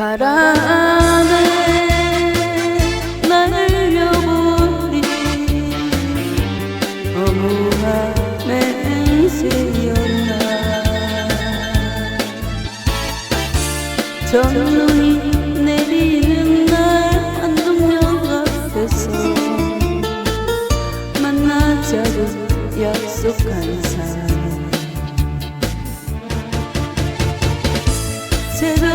바람에 날려보니 어무함의 새였나. 전눈이 내리는 날 한동역 앞에서 만나자고 약속한 사람. 새벽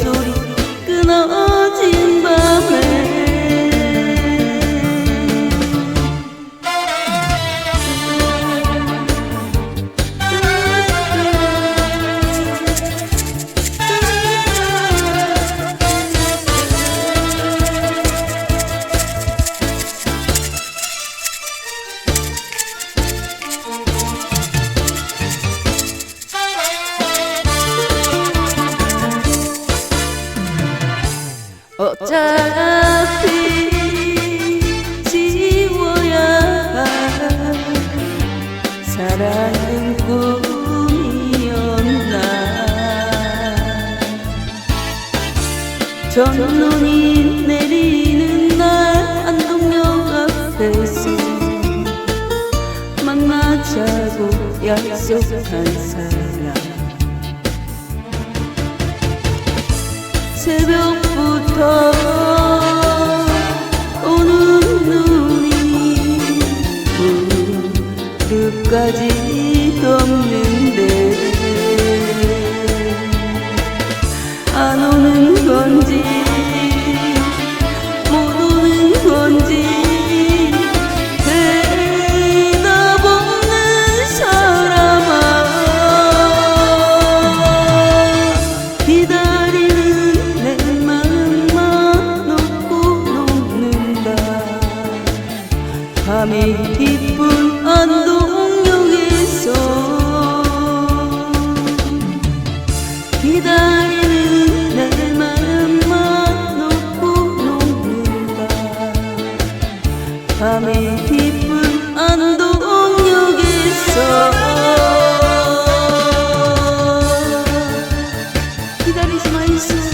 기적 소리 끊어진 사랑은 꿈이었나. 첫눈이 내리는 날 안동역 앞에서 만나자고 약속한 사람. 새벽부터 오는 눈이 무릎까지 덮는데. 안 오는 건지 못 오는 건지 대답 없는 사람아. 기다리는 내 마음만 놓고 녹는다. 밤이 Peace.